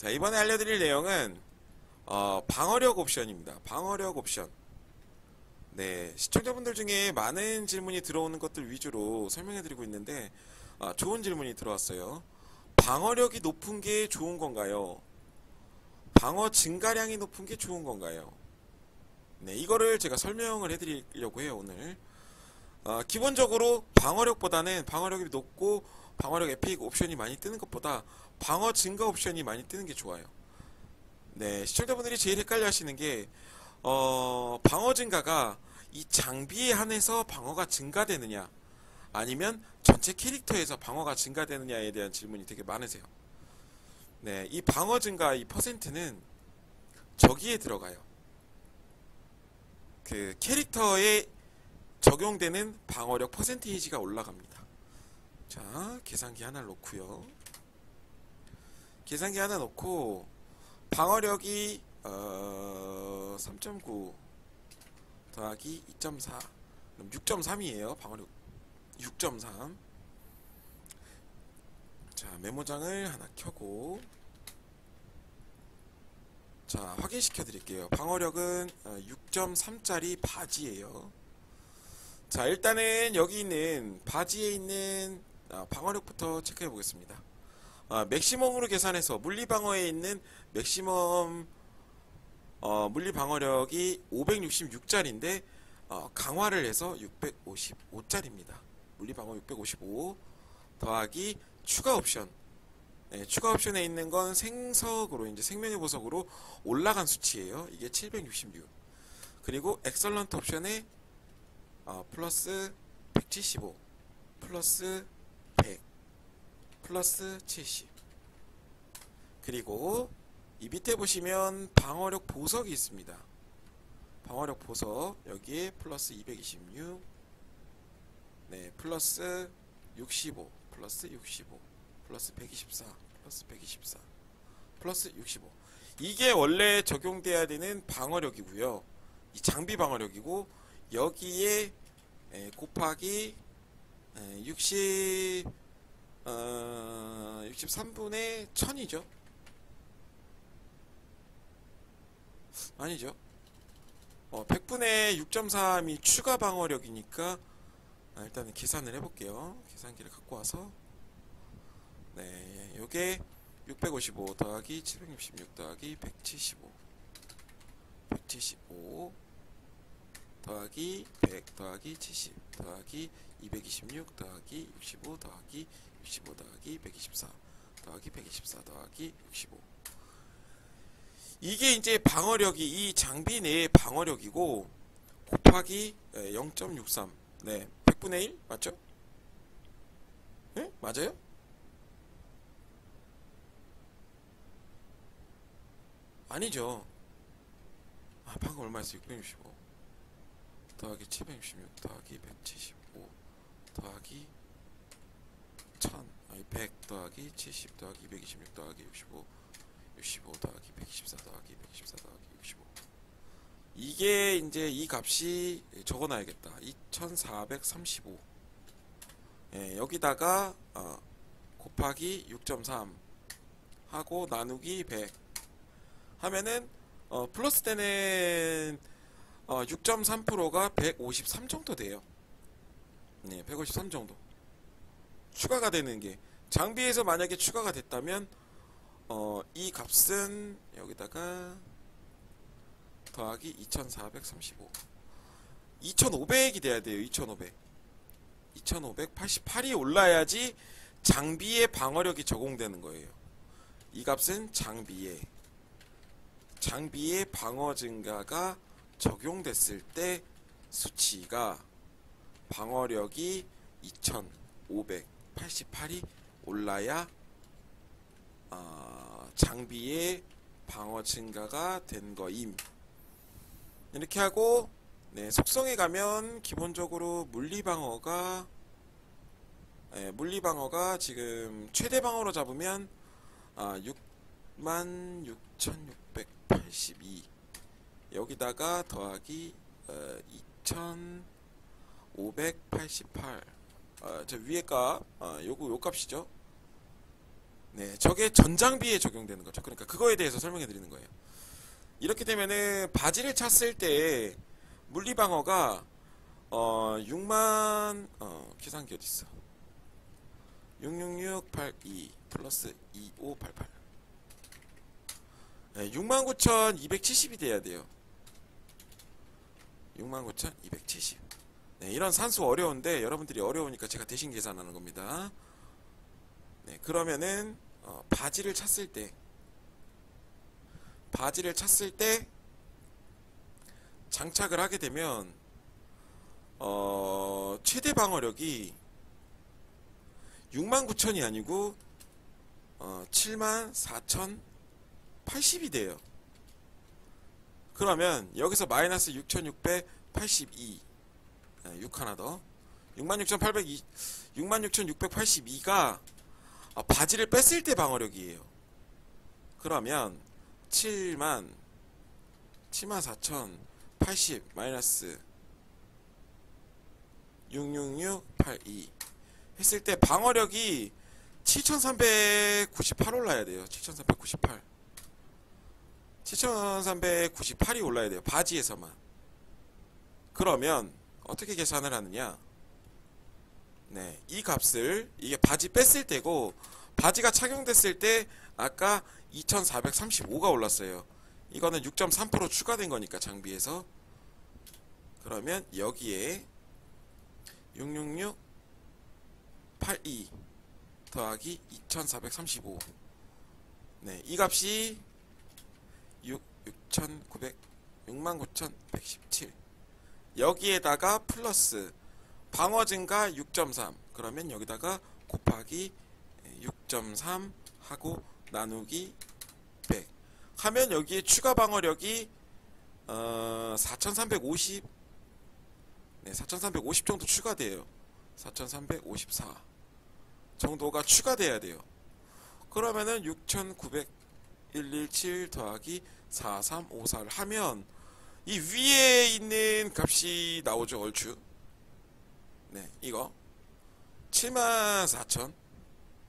자, 이번에 알려드릴 내용은 어, 방어력 옵션입니다. 방어력 옵션. 네, 시청자분들 중에 많은 질문이 들어오는 것들 위주로 설명해드리고 있는데 아, 좋은 질문이 들어왔어요. 방어력이 높은 게 좋은 건가요? 방어 증가량이 높은 게 좋은 건가요? 네, 이거를 제가 설명을 해드리려고 해요, 오늘. 어, 기본적으로 방어력보다는 방어력이 높고 방어력 에픽 옵션이 많이 뜨는 것보다 방어 증가 옵션이 많이 뜨는 게 좋아요. 네, 시청자분들이 제일 헷갈려 하시는 게, 어, 방어 증가가 이 장비에 한해서 방어가 증가되느냐, 아니면 전체 캐릭터에서 방어가 증가되느냐에 대한 질문이 되게 많으세요. 네, 이 방어 증가 이 퍼센트는 저기에 들어가요. 그 캐릭터에 적용되는 방어력 퍼센테이지가 올라갑니다. 자, 계산기 하나 놓고요. 계산기 하나 놓고 방어력이 어, 3.9 더하기 2.4 그럼 6.3이에요. 방어력 6.3 자, 메모장을 하나 켜고 자, 확인시켜 드릴게요. 방어력은 6.3짜리 바지예요. 자, 일단은 여기 있는 바지에 있는 아, 방어력부터 체크해 보겠습니다. 아, 맥시멈으로 계산해서 물리 방어에 있는 맥시멈 어, 물리 방어력이 566짜리인데 어, 강화를 해서 655짜리입니다. 물리 방어 655 더하기 추가 옵션. 네, 추가 옵션에 있는 건 생석으로 이제 생명의 보석으로 올라간 수치예요. 이게 766. 그리고 엑설런트 옵션에 어, 플러스 175 플러스 100 플러스 70 그리고 이 밑에 보시면 방어력 보석이 있습니다. 방어력 보석 여기에 플러스 226 네, 플러스 65 플러스 65 플러스 124 플러스 124 플러스 65 이게 원래 적용돼야 되는 방어력이고요. 이 장비 방어력이고 여기에 에, 곱하기 에, 60 어, 63분의 1000이죠. 아니죠. 어, 100분의 6.3이 추가 방어력이니까 아, 일단은 계산을 해볼게요. 계산기를 갖고 와서 네, 요게 655 더하기 766 더하기 175 175 더하기 100 더하기 70 더하기 226 더하기 65 더하기 65 더하기 124 더하기 124 더하기 65 이게 이제 방어력이 이 장비 내의 방어력이고 곱하기 0.63 네 100분의 1 맞죠? 네? 맞아요? 아니죠 아 방금 얼마였어 665 더하기 766 더하기 175 더하기 1000 아니 100 더하기 70 더하기 226 더하기 65 65 더하기 124 더하기 124 더하기 65 이게 이제 이 값이 적어놔야겠다. 2435 예, 여기다가 어, 곱하기 6.3 하고 나누기 100 하면은 어, 플러스 때는 어, 6.3%가 153 정도 돼요. 네, 153 정도. 추가가 되는 게 장비에서 만약에 추가가 됐다면 어, 이 값은 여기다가 더하기 2435 2500이 돼야 돼요. 2500 2588이 올라야지 장비의 방어력이 적용되는 거예요. 이 값은 장비에 장비의 방어 증가가 적용됐을 때 수치가 방어력이 2588이 올라야 어, 장비의 방어 증가가 된 거임. 이렇게 하고 네, 속성에 가면 기본적으로 물리 방어가 네, 물리 방어가 지금 최대 방어로 잡으면 아, 66,682 여기다가 더하기 어, 2,588 어, 저 위에 값 어, 요거 요 값이죠 네, 저게 전장비에 적용되는 거죠. 그러니까 그거에 대해서 설명해 드리는 거예요. 이렇게 되면은 바지를 찼을 때 물리 방어가 어 6만 어 계산기 어디 있어? 66682 플러스 2588. 네, 69,270이 돼야 돼요. 69,270. 네, 이런 산수 어려운데 여러분들이 어려우니까 제가 대신 계산하는 겁니다. 네, 그러면은 어, 바지를 찼을 때 바지를 찼을 때 장착을 하게 되면 어, 최대 방어력이 69,000이 아니고 어, 74,080이 돼요. 그러면 여기서 마이너스 6,682 6 하나 더 66,802 66,682가 아, 바지를 뺐을 때 방어력이에요. 그러면 7만 7만 4천 80 마이너스 66682 했을 때 방어력이 7398 올라야 돼요. 7398 7398이 올라야 돼요. 바지에서만. 그러면 어떻게 계산을 하느냐? 네, 이 값을 이게 바지 뺐을 때고 바지가 착용됐을 때 아까 2435가 올랐어요. 이거는 6.3% 추가된 거니까 장비에서 그러면 여기에 666 82 더하기 2435 네, 이 값이 6 6900 69,117 여기에다가 플러스 방어 증가 6.3 그러면 여기다가 곱하기 6.3 하고 나누기 100 하면 여기에 추가 방어력이 어, 4350 네, 4350 정도 추가돼요. 4354 정도가 추가돼야 돼요. 그러면은 6900 117 더하기 4354를 하면 이 위에 있는 값이 나오죠 얼추 네, 이거 74,000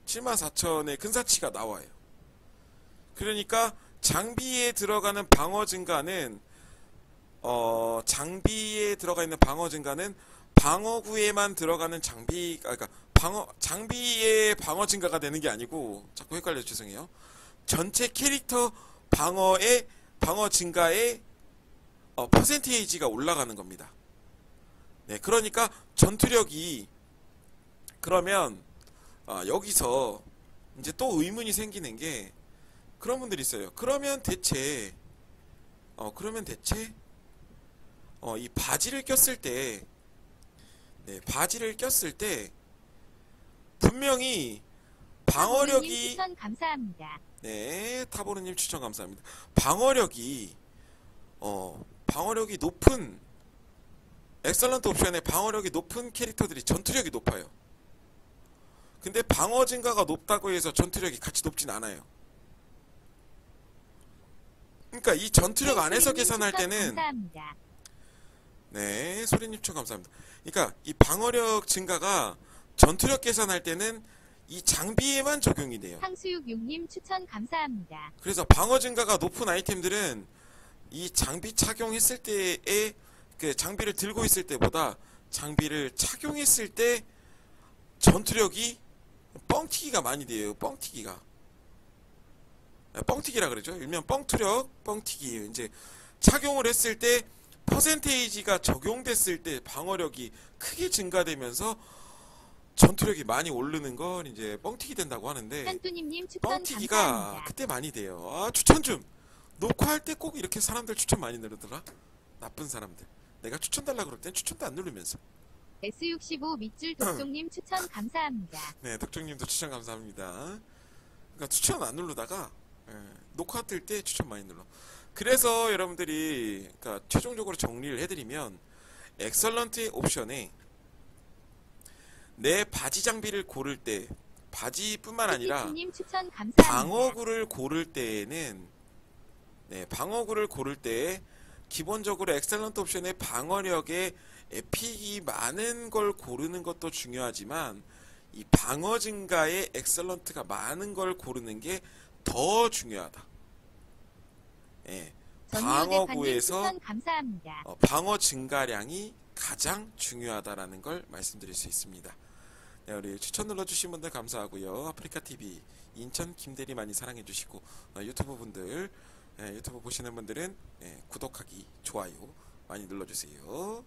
74,000의 근사치가 나와요. 그러니까 장비에 들어가는 방어 증가는 어, 장비에 들어가 있는 방어 증가는 방어구에만 들어가는 장비 아, 그러니까 방어 장비의 방어 증가가 되는 게 아니고 자꾸 헷갈려 죄송해요. 전체 캐릭터 방어의 방어 증가의 어, 퍼센테이지가 올라가는 겁니다. 네, 그러니까 전투력이 그러면 아, 여기서 이제 또 의문이 생기는 게 그런 분들이 있어요. 그러면 대체 어 그러면 대체 어 이 바지를 꼈을 때 네, 바지를 꼈을 때 분명히 방어력이 추천 감사합니다. 네, 타보르님 추천 감사합니다. 방어력이 어 방어력이 높은 엑설런트 옵션의 방어력이 높은 캐릭터들이 전투력이 높아요. 근데 방어 증가가 높다고 해서 전투력이 같이 높진 않아요. 그러니까 이 전투력 안에서 계산할 때는 감사합니다. 네, 소리님 추천 감사합니다. 그러니까 이 방어력 증가가 전투력 계산할 때는 이 장비에만 적용이 돼요. 상수육육님 추천 감사합니다. 그래서 방어 증가가 높은 아이템들은 이 장비 착용했을 때의 그 장비를 들고 있을 때보다 장비를 착용했을 때 전투력이 뻥튀기가 많이 돼요. 뻥튀기가. 아, 뻥튀기라 그러죠. 일명 뻥투력, 뻥튀기. 이제 착용을 했을 때 퍼센테이지가 적용됐을 때 방어력이 크게 증가되면서 전투력이 많이 오르는 건 이제 뻥튀기 된다고 하는데 추천 뻥튀기가 감사합니다. 그때 많이 돼요. 아, 추천 좀. 녹화할 때 꼭 이렇게 사람들 추천 많이 누르더라. 나쁜 사람들. 내가 추천 달라 그럴 땐 추천도 안 누르면서. S65 밑줄 독종님 추천 감사합니다. 네, 덕정님도 추천 감사합니다. 그러니까 추천 안 누르다가 예, 녹화 뜰 때 추천 많이 눌러. 그래서 여러분들이 그러니까 최종적으로 정리를 해드리면 엑설런트 옵션에 내 바지 장비를 고를 때 바지뿐만 아니라 님 추천 감사합니다. 방어구를 고를 때에는 네, 방어구를 고를 때 기본적으로 엑셀런트 옵션의 방어력에 에픽이 많은 걸 고르는 것도 중요하지만 이 방어 증가에 엑셀런트가 많은 걸 고르는 게 더 중요하다. 예. 전유대파님 방어구에서. 어, 방어 증가량이 가장 중요하다라는 걸 말씀드릴 수 있습니다. 네, 우리 추천 눌러주신 분들 감사하고요. 아프리카 TV 인천 김대리 많이 사랑해주시고 어, 유튜브 분들 예, 유튜브 보시는 분들은 예, 구독하기 좋아요 많이 눌러주세요.